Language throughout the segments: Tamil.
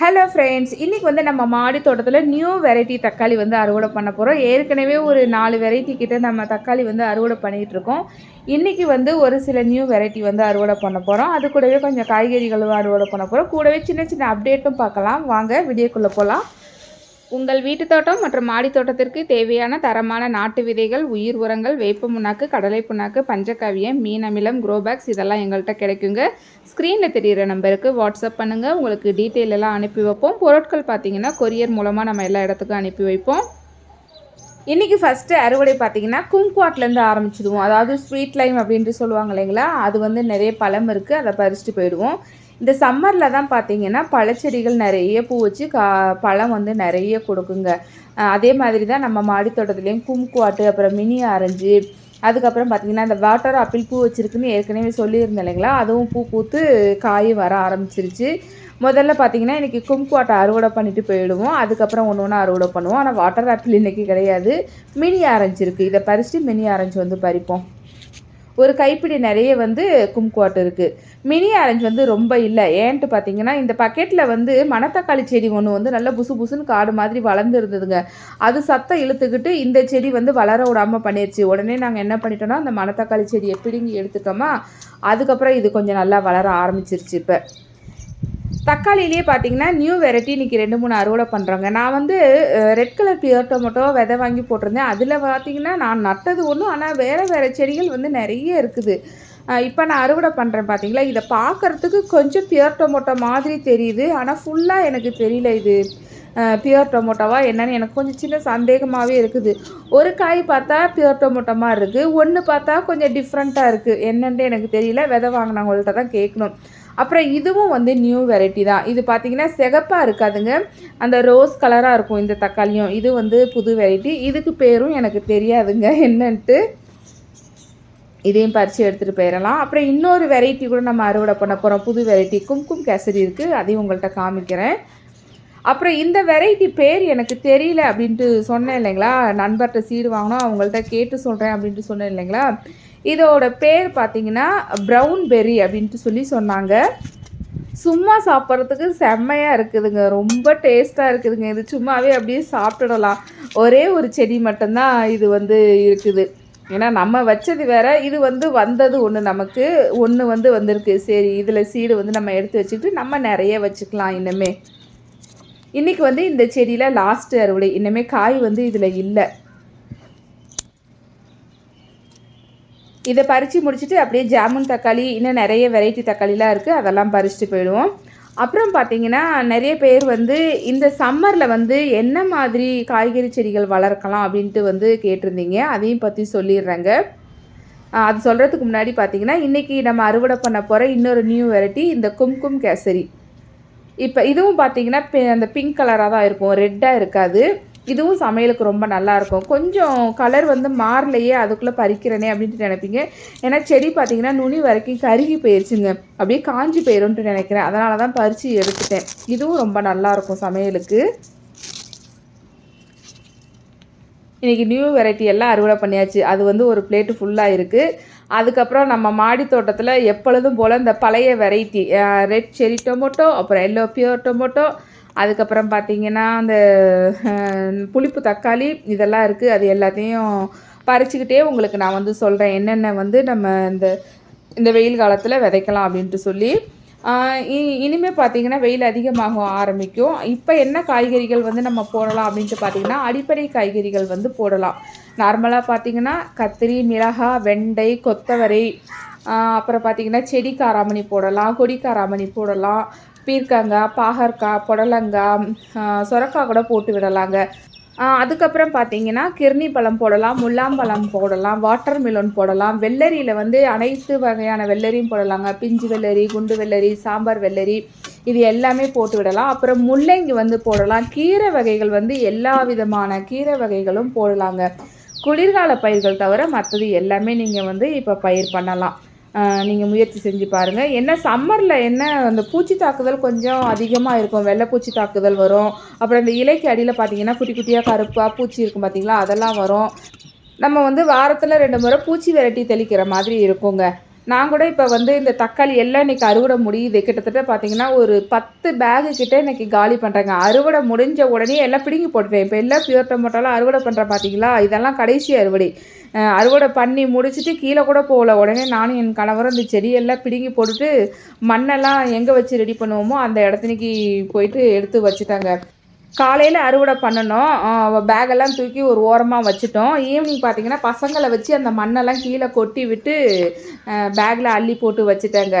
ஹலோ ஃப்ரெண்ட்ஸ் இன்றைக்கி வந்து நம்ம மாடி தோட்டத்தில் நியூ வெரைட்டி தக்காளி வந்து அறுவடை பண்ண போகிறோம் ஏற்கனவே ஒரு நாலு வெரைட்டி கிட்டே நம்ம தக்காளி வந்து அறுவடை பண்ணிகிட்ருக்கோம் இன்றைக்கி வந்து ஒரு சில நியூ வெரைட்டி வந்து அறுவடை பண்ண போகிறோம் அது கூடவே கொஞ்சம் காய்கறிகளும் அறுவடை பண்ண போகிறோம் கூடவே சின்ன சின்ன அப்டேட்டும் பார்க்கலாம். வாங்க வீடியோக்குள்ளே போகலாம் உங்கள் வீட்டு தோட்டம் மற்றும் மாடி தோட்டத்திற்கு தேவையான தரமான நாட்டு விதைகள் உயிர் உரங்கள் வேப்ப புண்ணாக்கு கடலை புண்ணாக்கு பஞ்சக்காவியம் மீன் அமிலம் குரோபேக்ஸ் இதெல்லாம் எங்கள்கிட்ட கிடைக்குங்க. ஸ்க்ரீனில் தெரிகிற நம்பருக்கு வாட்ஸ்அப் பண்ணுங்கள் உங்களுக்கு டீட்டெயில் எல்லாம் அனுப்பி வைப்போம். பொருட்கள் பார்த்தீங்கன்னா கொரியர் மூலமாக நம்ம எல்லா இடத்துக்கும் அனுப்பி வைப்போம். இன்றைக்கி ஃபஸ்ட்டு அறுவடை பார்த்திங்கன்னா கும்குவாட்லேருந்து ஆரம்பிச்சிடுவோம். அதாவது ஸ்வீட் லைம் அப்படின்ட்டு சொல்லுவாங்க இல்லைங்களா? அது வந்து நிறைய பழம் இருக்குது அதை பறிச்சுட்டு போயிடுவோம். இந்த சம்மரில் தான் பார்த்தீங்கன்னா பழச்செடிகள் நிறைய பூ வச்சு கா பழம் வந்து நிறைய கொடுக்குங்க. அதே மாதிரி தான் நம்ம மாடித்தோட்டத்துலேயும் கும்குவாட்டு அப்புறம் மினி ஆரஞ்சு அதுக்கப்புறம் பார்த்தீங்கன்னா இந்த வாட்டர் ஆப்பிள் பூ வச்சுருக்குன்னு ஏற்கனவே சொல்லியிருந்தேன் இல்லைங்களா? அதுவும் பூ பூத்து காய் வர ஆரம்பிச்சிருச்சு. முதல்ல பார்த்தீங்கன்னா இன்றைக்கி கும்குவாட்டை அறுவடை பண்ணிட்டு போயிடுவோம். அதுக்கப்புறம் ஒன்று ஒன்று அறுவடை பண்ணுவோம். ஆனால் வாட்டர் ஆப்பிள் இன்றைக்கி கிடையாது. மினி ஆரஞ்சு இருக்குது இதை பறிச்சுட்டு மினி ஆரஞ்சு வந்து பறிப்போம். ஒரு கைப்பிடி நிறைய வந்து கும்குவாட்டு இருக்குது மினி ஆரஞ்சு வந்து ரொம்ப இல்லை. ஏன்ட்டு பார்த்தீங்கன்னா இந்த பக்கெட்டில் வந்து மணத்தக்காளி செடி ஒன்று வந்து நல்லா புசு புசுன்னு காடு மாதிரி வளர்ந்து இருந்ததுங்க அது சத்தம் இழுத்துக்கிட்டு இந்த செடி வந்து வளர விடாமல் பண்ணிருச்சு. உடனே நாங்கள் என்ன பண்ணிட்டோம்னா அந்த மணத்தக்காளி செடியை பிடுங்கி எடுத்துட்டோமா அதுக்கப்புறம் இது கொஞ்சம் நல்லா வளர ஆரம்பிச்சிருச்சு இப்போ. தக்காளியிலேயே பார்த்தீங்கன்னா நியூ வெரைட்டி இன்றைக்கி ரெண்டு மூணு அறுவடை பண்ணுறாங்க நான் வந்து ரெட் கலர் பியர் டொமேட்டோ விதை வாங்கி போட்டிருந்தேன். அதில் பார்த்தீங்கன்னா நான் நட்டது ஒன்றும் ஆனால் வேறு வேறு செடிகள் வந்து நிறைய இருக்குது. இப்போ நான் அறுவடை பண்ணுறேன் பார்த்தீங்களா இதை பார்க்குறதுக்கு கொஞ்சம் பியர் டொமோட்டோ மாதிரி தெரியுது. ஆனால் ஃபுல்லாக எனக்கு தெரியல இது. பியூர் டொமோட்டோவா என்னன்னு எனக்கு கொஞ்சம் சின்ன சந்தேகமாகவே இருக்குது. ஒரு காய் பார்த்தா பியூர் டொமேட்டோ மாதிரி இருக்குது ஒன்று பார்த்தா கொஞ்சம் டிஃப்ரெண்ட்டாக இருக்குது என்னன்ட்டு எனக்கு தெரியல. விதை வாங்கினவங்கள்ட்ட தான் கேட்கணும். அப்புறம் இதுவும் வந்து நியூ வெரைட்டி தான். இது பார்த்திங்கன்னா சிகப்பாக இருக்காதுங்க. அந்த ரோஸ் கலராக இருக்கும் இந்த தக்காளியும். இது வந்து புது வெரைட்டி இதுக்கு பேரும் எனக்கு தெரியாதுங்க. என்னன்ட்டு. இதையும் பறித்து எடுத்துகிட்டு போயிடலாம் அப்புறம் இன்னொரு வெரைட்டி கூட நம்ம அறுவடை பண்ண போகிறோம் புது வெரைட்டி கும்கும் கேசரி இருக்குது அதையும் உங்கள்கிட்ட காமிக்கிறேன். அப்புறம் இந்த வெரைட்டி பேர் எனக்கு தெரியல அப்படின்ட்டு சொன்னேன் இல்லைங்களா? நண்பர்கிட்ட சீடு வாங்கினோம். அவங்கள்ட்ட கேட்டு சொல்கிறேன் அப்படின்ட்டு சொன்னேன் இல்லைங்களா? இதோட பேர் பார்த்தீங்கன்னா ப்ரௌன் பெர்ரி அப்படின்ட்டு சொல்லி சொன்னாங்க. சும்மா சாப்பிட்றதுக்கு செம்மையாக இருக்குதுங்க. ரொம்ப டேஸ்ட்டாக இருக்குதுங்க. இது சும்மாவே அப்படியே சாப்பிட்டுடலாம். ஒரே ஒரு செடி மட்டும்தான் இது வந்து இருக்குது. ஏன்னா நம்ம வச்சது வேற இது வந்து வந்தது ஒன்று நமக்கு ஒன்று வந்து வந்திருக்கு. சரி இதில் சீடு வந்து நம்ம எடுத்து வச்சுக்கிட்டு நம்ம நிறைய வச்சுக்கலாம் இன்னுமே இன்றைக்கி வந்து இந்த செடியில் லாஸ்ட் அறுவடை. இன்னுமே காய் வந்து இதில் இல்லை. இதை பறித்து முடிச்சுட்டு அப்படியே ஜாமுன் தக்காளி இன்னும் நிறைய வெரைட்டி தக்காளிலாம் இருக்குது அதெல்லாம் பறிச்சுட்டு போயிடுவோம். அப்புறம் பார்த்தீங்கன்னா நிறைய பேர் வந்து இந்த சம்மரில் வந்து என்ன மாதிரி காய்கறி செடிகள் வளர்க்கலாம் அப்படின்ட்டு வந்து கேட்டிருந்தீங்க. அதையும் பற்றி சொல்லிடுறேங்க. அது சொல்கிறதுக்கு முன்னாடி பார்த்தீங்கன்னா இன்றைக்கி நம்ம அறுவடை பண்ண போகிற இன்னொரு நியூ வெரைட்டி இந்த கும்கும் கேசரி. இப்போ இதுவும் பார்த்தீங்கன்னா பி- அந்த பிங்க் கலராக தான் இருக்கும். ரெட்டாக இருக்காது. இதுவும் சமையலுக்கு ரொம்ப நல்லாயிருக்கும். கொஞ்சம் கலர் வந்து மாறலையே அதுக்குள்ளே பறிக்கிறனே அப்படின்ட்டு நினைப்பீங்க. ஏன்னா செடி பார்த்தீங்கன்னா நுனி வரைக்கும் கருகி போயிருச்சுங்க. அப்படியே காஞ்சி போயிரும்ன்ட்டு நினைக்கிறேன். அதனால தான் பறித்து எடுத்துட்டேன். இதுவும் ரொம்ப நல்லா இருக்கும் சமையலுக்கு. இன்றைக்கி நியூ வெரைட்டி எல்லாம் அறுவடை பண்ணியாச்சு. அது வந்து ஒரு பிளேட்டு ஃபுல்லாக இருக்குது அதுக்கப்புறம் நம்ம மாடி தோட்டத்தில் எப்பொழுதும் போல் இந்த பழைய வெரைட்டி ரெட் செரி டொமோட்டோ அப்புறம் எல்லோ பியூர் டொமோட்டோ அதுக்கப்புறம் பார்த்தீங்கன்னா அந்த புளிப்பு தக்காளி இதெல்லாம் இருக்குது அது எல்லாத்தையும் பறிச்சுக்கிட்டே உங்களுக்கு நான் வந்து சொல்கிறேன் என்னென்ன வந்து நம்ம இந்த இந்த வெயில் காலத்தில் விதைக்கலாம் அப்படின்ட்டு சொல்லி. இனிமேல் இ- பார்த்தீங்கன்னா வெயில் அதிகமாக ஆரம்பிக்கும். இப்போ என்ன காய்கறிகள் வந்து நம்ம போடலாம் அப்படின்ட்டு பார்த்தீங்கன்னா அடிப்படை காய்கறிகள் வந்து போடலாம். நார்மலாக பார்த்தீங்கன்னா கத்திரி மிளகாய் வெண்டை கொத்தவரை அப்புறம் பார்த்தீங்கன்னா செடி காராமணி போடலாம் கொடி காராமணி போடலாம். பீர்க்கங்காய் பாகற்காய் புடலங்காய் சுரக்காய் கூட போட்டு விடலாங்க. அதுக்கப்புறம் பார்த்தீங்கன்னா கிர்னி பழம் போடலாம் முல்லாம்பழம் போடலாம் வாட்டர் மிலன் போடலாம். வெள்ளரியில் வந்து அனைத்து வகையான வெள்ளரியும் போடலாங்க. பிஞ்சு வெள்ளரி குண்டு வெள்ளரி சாம்பார் வெள்ளரி இது எல்லாமே போட்டு விடலாம். அப்புறம் முள்ளங்கி வந்து போடலாம். கீரை வகைகள் வந்து எல்லா விதமான கீரை வகைகளும் போடலாங்க. குளிர்கால பயிர்கள் தவிர மற்றது எல்லாமே நீங்கள் வந்து இப்போ பயிர் பண்ணலாம். நீங்கள் முயற்சி செஞ்சு பாருங்கள் என்ன சம்மரில் என்ன அந்த பூச்சி தாக்குதல் கொஞ்சம் அதிகமாக இருக்கும். வெள்ளைப்பூச்சி தாக்குதல் வரும். அப்புறம் இந்த இலைக்கு அடியில் பார்த்தீங்கன்னா குட்டி குட்டியாக கருப்பாக பூச்சி இருக்கும் பார்த்தீங்களா அதெல்லாம் வரும். நம்ம வந்து வாரத்தில் ரெண்டு முறை பூச்சி விரட்டி தெளிக்கிற மாதிரி இருக்குங்க. நான் கூட இப்போ வந்து இந்த தக்காளி எல்லாம் இன்றைக்கி அறுவடை முடியுது. கிட்டத்தட்ட பார்த்தீங்கன்னா ஒரு பத்து பேகு கிட்டே இன்றைக்கி காலி பண்ணுறேங்க அறுவடை முடிஞ்ச உடனே எல்லாம் பிடுங்கி போட்டுட்டேன். இப்போ எல்லாம் பியூர் டொமேட்டோலாம் அறுவடை பண்ணுறேன் பார்த்தீங்களா இதெல்லாம் கடைசி அறுவடை. அறுவடை பண்ணி முடிச்சுட்டு கீழே கூட போகல. உடனே நானும் என் கணவரும் இந்த செடியெல்லாம் பிடுங்கி போட்டுட்டு மண்ணெல்லாம் எங்கே வச்சு ரெடி பண்ணுவோமோ அந்த இடத்துக்கு போயிட்டு எடுத்து வச்சுட்டாங்க. காலையில் அறுவடை பண்ணணும். பேக்கெல்லாம் தூக்கி ஒரு ஓரமாக வச்சுட்டோம். ஈவினிங் பார்த்தீங்கன்னா பசங்களை வச்சு அந்த மண்ணெல்லாம் கீழே கொட்டி விட்டு பேக்கில் அள்ளி போட்டு வச்சுட்டேங்க.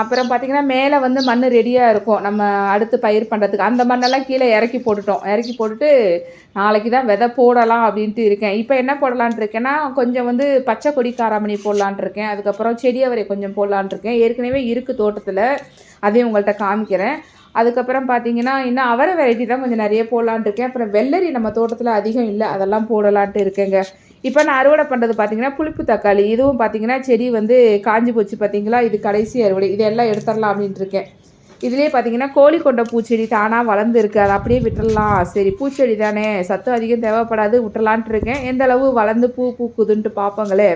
அப்புறம் பார்த்தீங்கன்னா மேலே வந்து மண் ரெடியாக இருக்கும். நம்ம அடுத்து பயிர் பண்ணுறதுக்கு அந்த மண்ணெல்லாம் கீழே இறக்கி போட்டுட்டோம். இறக்கி போட்டுட்டு நாளைக்கு தான் விதை போடலாம் அப்படின்ட்டு இருக்கேன். இப்போ என்ன போடலான்ட்டு இருக்கேன்னா கொஞ்சம் வந்து பச்சை கொடி காராமணி போடலான்ட்டு இருக்கேன். அதுக்கப்புறம் செடியவரை கொஞ்சம் போடலான்ட்டு இருக்கேன். ஏற்கனவே இருக்குது தோட்டத்தில். அதையும் உங்கள்கிட்ட காமிக்கிறேன். அதுக்கப்புறம் பார்த்தீங்கன்னா இன்னும் அவரை வெரைட்டி தான் கொஞ்சம் நிறைய போடலான்ட்டு இருக்கேன். அப்புறம் வெள்ளரி நம்ம தோட்டத்தில் அதிகம் இல்லை அதெல்லாம் போடலான்ட்டு இருக்கேங்க. இப்போ நான் அறுவடை பண்ணுறது பார்த்தீங்கன்னா புளிப்பு தக்காளி இதுவும் பார்த்தீங்கன்னா செடி வந்து காஞ்சி போச்சு பார்த்தீங்களா இது கடைசி அறுவடை இதெல்லாம் எடுத்துடலாம் அப்படின்ட்டு இருக்கேன். இதுலேயே பார்த்தீங்கன்னா கோழி கொண்ட பூச்செடி தானாக வளர்ந்துருக்கு அதை அப்படியே விட்டுறலாம் சரி பூச்செடி தானே சத்தம் அதிகம் தேவைப்படாது விட்டுறலான்ட்டு இருக்கேன். எந்த அளவு வளர்ந்து பூ பூக்குதுன்ட்டு பார்ப்போங்களே.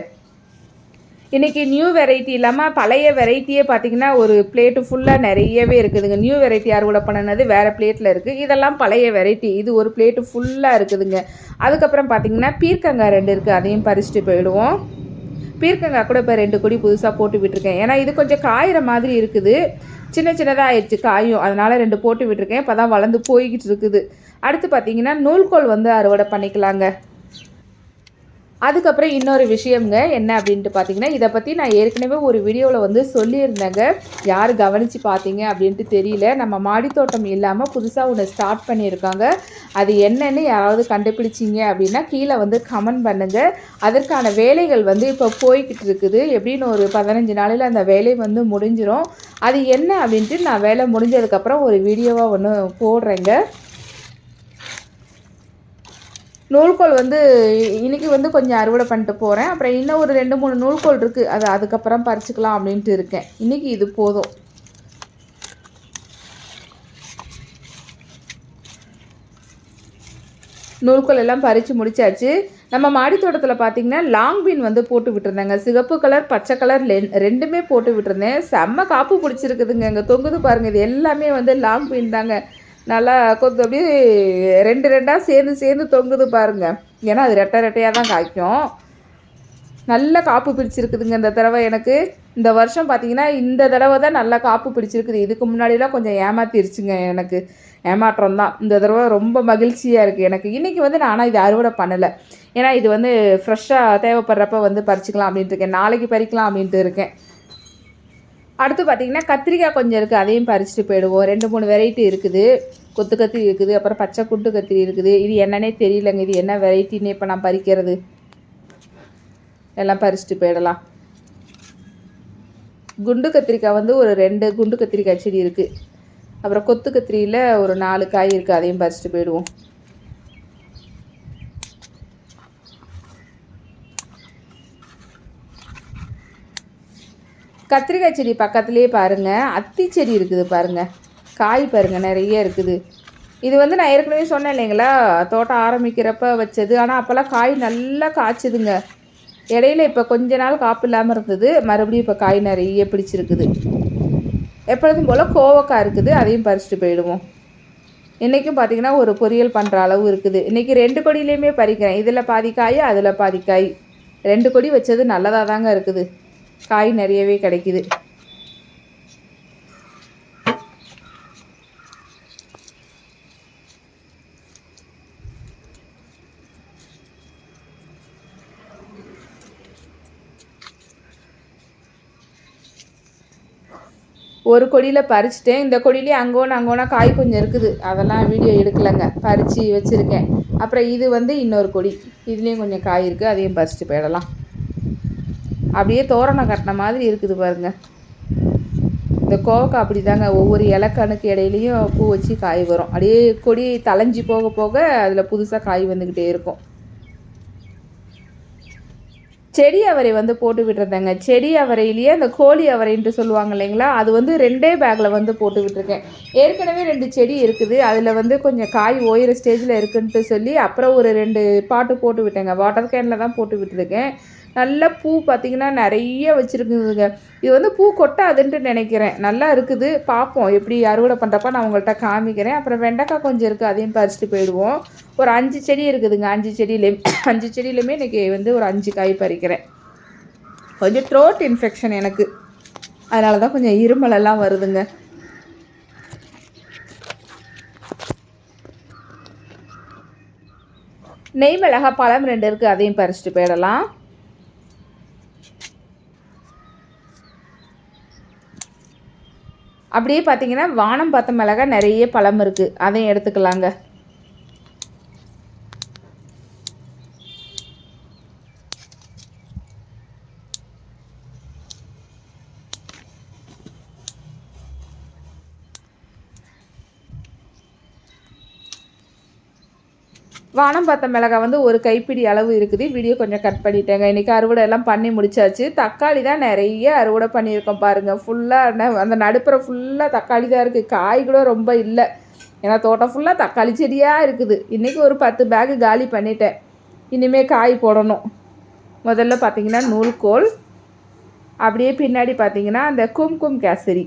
இன்றைக்கி நியூ வெரைட்டி இல்லாமல் பழைய வெரைட்டியே பார்த்தீங்கன்னா ஒரு பிளேட்டு ஃபுல்லாக நிறையவே இருக்குதுங்க. நியூ வெரைட்டி அறுவடை பண்ணினது? வேறு பிளேட்டில் இருக்குது இதெல்லாம் பழைய வெரைட்டி இது ஒரு பிளேட்டு ஃபுல்லாக இருக்குதுங்க. அதுக்கப்புறம் பார்த்தீங்கன்னா பீர்க்கங்காய் ரெண்டு இருக்குது அதையும் பறிச்சுட்டு போயிடுவோம். பீர்க்கங்காய் கூட இப்போ ரெண்டு கொடி புதுசாக போட்டு விட்டுருக்கேன். ஏன்னா இது கொஞ்சம் காயிற மாதிரி இருக்குது. சின்ன சின்னதாக ஆயிடுச்சு காயும். அதனால் ரெண்டு போட்டு விட்டுருக்கேன். இப்போ தான் வளர்ந்து போய்கிட்டு இருக்குது. அடுத்து பார்த்தீங்கன்னா நூல்கோல் வந்து அறுவடை பண்ணிக்கலாங்க. அதுக்கப்புறம் இன்னொரு விஷயம்ங்க என்ன அப்படின்ட்டு பார்த்தீங்கன்னா இதை பற்றி நான் ஏற்கனவே ஒரு வீடியோவில் வந்து சொல்லியிருந்தேங்க. யார் கவனித்து பார்த்தீங்க அப்படின்ட்டு தெரியல. நம்ம மாடித்தோட்டம் இல்லாமல் புதுசாக ஒன்று ஸ்டார்ட் பண்ணியிருக்காங்க. அது என்னென்னு யாராவது கண்டுபிடிச்சிங்க அப்படின்னா கீழே வந்து கமெண்ட் பண்ணுங்கள் அதற்கான வேலைகள் வந்து இப்போ போய்கிட்டு இருக்குது. எப்படின்னு ஒரு பதினஞ்சு நாளில் அந்த வேலை வந்து முடிஞ்சிடும் அது என்ன அப்படின்ட்டு நான் வேலை முடிஞ்சதுக்கப்புறம் ஒரு வீடியோவாக ஒன்று போடுறேங்க. நூல்கோல் வந்து இன்னைக்கு வந்து கொஞ்சம் அறுவடை பண்ணிட்டு போகிறேன் அப்புறம் இன்னும் ஒரு ரெண்டு மூணு நூல்கோல் இருக்குது அது அதுக்கப்புறம் பறிச்சுக்கலாம் அப்படின்ட்டு இருக்கேன். இன்னைக்கு இது போதும். நூல்கோல் எல்லாம் பறித்து முடிச்சாச்சு. நம்ம மாடித்தோட்டத்தில் பார்த்தீங்கன்னா லாங் பீன் வந்து போட்டு விட்டுருந்தேங்க. சிகப்பு கலர் பச்சை கலர் லென் ரெண்டுமே போட்டு விட்டுருந்தேன். செம்ம காப்பு பிடிச்சிருக்குதுங்க. இங்கே தொங்குது பாருங்கள் இது எல்லாமே வந்து லாங் பீன் தாங்க. நல்லா கொஞ்சம் அப்படியே ரெண்டு ரெண்டாக சேர்ந்து சேர்ந்து தொங்குது பாருங்க. ஏன்னா அது ரெட்டை ரெட்டையாக தான் காய்க்கும். நல்ல காப்பு பிடிச்சிருக்குதுங்க இந்த தடவை எனக்கு. இந்த வருஷம் பார்த்தீங்கன்னா இந்த தடவை தான் நல்லா காப்பு பிடிச்சிருக்குது. இதுக்கு முன்னாடிலாம் கொஞ்சம் ஏமாத்திருச்சுங்க எனக்கு. ஏமாற்றம் தான். இந்த தடவை ரொம்ப மகிழ்ச்சியாக இருக்குது எனக்கு. இன்றைக்கி வந்து நான் ஆனால் இது அறுவடை பண்ணலை. ஏன்னா இது வந்து ஃப்ரெஷ்ஷாக தேவைப்படுறப்ப வந்து பறிச்சுக்கலாம் அப்படின்ட்டு இருக்கேன். நாளைக்கு பறிக்கலாம் அப்படின்ட்டு இருக்கேன். அடுத்து பார்த்தீங்கன்னா கத்திரிக்காய் கொஞ்சம் இருக்குது அதையும் பறிச்சுட்டு போயிடுவோம். ரெண்டு மூணு வெரைட்டி இருக்குது. கொத்து கத்திரி இருக்குது அப்புறம் பச்சை குண்டு கத்திரி இருக்குது. இது என்னன்னே தெரியலங்க இது என்ன வெரைட்டின்னு இப்போ நான் பறிக்கிறது? எல்லாம் பறிச்சுட்டு போயிடலாம். குண்டு கத்திரிக்காய் வந்து ஒரு ரெண்டு குண்டு கத்திரிக்காய் செடி இருக்குது அப்புறம் கொத்து கத்திரியில் ஒரு நாலு காய் இருக்குது அதையும் பறிச்சுட்டு போயிடுவோம். கத்திரிக்காய் செடி பக்கத்துலேயே பாருங்கள் அத்தி செடி இருக்குது பாருங்கள் காய் பாருங்கள் நிறைய இருக்குது. இது வந்து நான் ஏற்கனவே சொன்னேன் இல்லைங்களா? தோட்டம் ஆரம்பிக்கிறப்ப வச்சது. ஆனால் அப்போல்லாம் காய் நல்லா காய்ச்சிதுங்க. இடையில இப்போ கொஞ்ச நாள் காப்பு இல்லாமல் இருந்தது. மறுபடியும் இப்போ காய் நிறைய பிடிச்சிருக்குது. எப்பொழுதும் போல் கோவக்காய் இருக்குது. அதையும் பறிச்சுட்டு போயிடுவோம். இன்றைக்கும் பார்த்தீங்கன்னா ஒரு பொரியல் பண்ணுற அளவு இருக்குது. இன்றைக்கி ரெண்டு கொடியிலையுமே பறிக்கிறேன். இதில் பாதி காய் அதில் பாதி காய் ரெண்டு கொடி வச்சது நல்லதாக தாங்க இருக்குது. காய் நிறையவே கிடைக்குது. ஒரு கொடியில் பறிச்சிட்டேன். இந்த கொடியிலே அங்கோன்னு அங்கோனா காய் கொஞ்சம் இருக்குது. அதெல்லாம் வீடியோ எடுக்கலைங்க. பறித்து வச்சுருக்கேன். அப்புறம் இது வந்து இன்னொரு கொடி. இதுலேயும் கொஞ்சம் காய் இருக்குது அதையும் பறிச்சுட்டு போயிடலாம். அப்படியே தோரணம் கட்டின மாதிரி இருக்குது பாருங்க. இந்த கோவக்காய் அப்படி தாங்க ஒவ்வொரு இலக்கணுக்கு இடையிலையும் பூ வச்சு காய் வரும். அப்படியே கொடி தலைஞ்சி போக போக அதில் புதுசாக காய் வந்துக்கிட்டே இருக்கும். செடி அவரை வந்து போட்டு விட்டுருந்தேங்க. செடி அவரையிலேயே அந்த கோழி அவரைன்ட்டு சொல்லுவாங்க இல்லைங்களா? அது வந்து ரெண்டே பேக்கில் வந்து போட்டு விட்டுருக்கேன். ஏற்கனவே ரெண்டு செடி இருக்குது. அதில் வந்து கொஞ்சம் காய் ஓயிற ஸ்டேஜில் இருக்குன்ட்டு சொல்லி அப்புறம் ஒரு ரெண்டு பாட்டு போட்டு விட்டேங்க. வாட்டர் கேனில் தான் போட்டு விட்டுருக்கேன். நல்ல பூ பார்த்திங்கன்னா நிறைய வச்சுருக்குதுங்க. இது வந்து பூ கொட்டாதுன்ட்டு நினைக்கிறேன். நல்லா இருக்குது. பார்ப்போம் எப்படி அறுவடை பண்ணுறப்ப நான் உங்கள்கிட்ட காமிக்கிறேன். அப்புறம் வெண்டைக்காய் கொஞ்சம் இருக்குது அதையும் பறிச்சுட்டு போயிடுவோம். ஒரு அஞ்சு செடி இருக்குதுங்க. அஞ்சு செடியிலையும் அஞ்சு செடியிலையுமே இன்றைக்கி வந்து ஒரு அஞ்சு காய் பறிக்கிறேன். கொஞ்சம் த்ரோட் இன்ஃபெக்ஷன் எனக்கு. அதனால தான் கொஞ்சம் இருமலெல்லாம் வருதுங்க. நெய் மிளகா பழம் ரெண்டு இருக்குது அதையும் பறிச்சுட்டு போயிடலாம். அப்படியே பார்த்தீங்கன்னா வானம் பார்த்த மிளகா நிறைய பழம் இருக்குது அதையும் எடுத்துக்கலாங்க. வானம் பார்த்த மிளகாய் வந்து ஒரு கைப்பிடி அளவு இருக்குது. வீடியோ கொஞ்சம் கட் பண்ணிட்டேங்க. இன்றைக்கி அறுவடை எல்லாம் பண்ணி முடிச்சாச்சு. தக்காளி தான் நிறைய அறுவடை பண்ணியிருக்கோம் பாருங்கள் ஃபுல்லாக அந்த நடுப்புற ஃபுல்லாக தக்காளி தான் இருக்குது காய் கூட ரொம்ப இல்லை. ஏன்னா தோட்டம் ஃபுல்லாக தக்காளி செடியாக இருக்குது. இன்றைக்கி ஒரு பத்து பேக்கு காலி பண்ணிட்டேன். இனிமேல் காய் போடணும். முதல்ல பார்த்தீங்கன்னா நூல்கோல். அப்படியே பின்னாடி பார்த்திங்கன்னா அந்த கும்கும் கேசரி.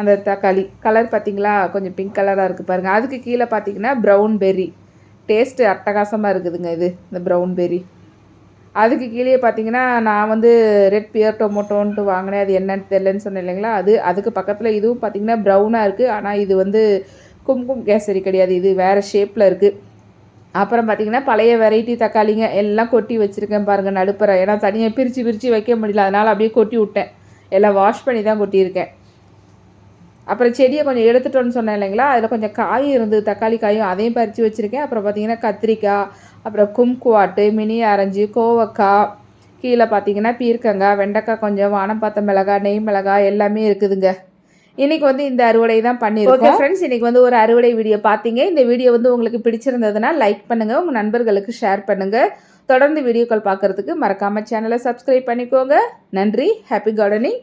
அந்த தக்காளி. கலர் பார்த்திங்களா கொஞ்சம் பிங்க் கலராக இருக்குது பாருங்கள் அதுக்கு கீழே பார்த்தீங்கன்னா ப்ரௌன் பெர்ரி டேஸ்ட்டு அட்டகாசமாக இருக்குதுங்க இது இந்த ப்ரௌன் பெரி அதுக்கு கீழே பார்த்தீங்கன்னா நான் வந்து ரெட் பியர் டொமோட்டோன்ட்டு வாங்கினேன். அது என்னன்னு தெரிலன்னு சொன்னேன் இல்லைங்களா? அது அதுக்கு பக்கத்தில் இதுவும் பார்த்தீங்கன்னா ப்ரௌனாக இருக்குது ஆனால் இது வந்து கும்கும் கேசரி கிடையாது. இது வேறு ஷேப்பில் இருக்குது அப்புறம் பார்த்திங்கன்னா பழைய வெரைட்டி தக்காளிங்க எல்லாம் கொட்டி வச்சுருக்கேன் பாருங்கள் நடுப்புற. ஏன்னா தனியாக பிரித்து பிரித்து வைக்க முடியல. அதனால் அப்படியே கொட்டி விட்டேன். எல்லாம் வாஷ் பண்ணி தான் கொட்டியிருக்கேன். அப்புறம் செடியை கொஞ்சம் எடுத்துட்டோன்னு சொன்னேன் இல்லைங்களா? அதில் கொஞ்சம் காய் இருந்து தக்காளி காயும் அதையும் பறித்து வச்சுருக்கேன். அப்புறம் பார்த்திங்கன்னா கத்திரிக்காய் அப்புறம் கும்குவாட்டு மினி ஆரஞ்சு கோவக்காய் கீழே பார்த்தீங்கன்னா பீர்க்கங்காய் வெண்டைக்காய் கொஞ்சம் வானம் பார்த்த மிளகாய் நெய் மிளகாய் எல்லாமே இருக்குதுங்க. இன்றைக்கி வந்து இந்த அறுவடை தான் பண்ணியிருக்கோம். ஃப்ரெண்ட்ஸ் இன்றைக்கி வந்து ஒரு அறுவடை வீடியோ பார்த்தீங்க இந்த வீடியோ வந்து உங்களுக்கு பிடிச்சிருந்ததுன்னா லைக் பண்ணுங்கள் உங்கள் நண்பர்களுக்கு ஷேர் பண்ணுங்கள் தொடர்ந்து வீடியோக்கள் பார்க்குறதுக்கு மறக்காமல் சேனலை சப்ஸ்கிரைப் பண்ணிக்கோங்க. நன்றி. Happy gardening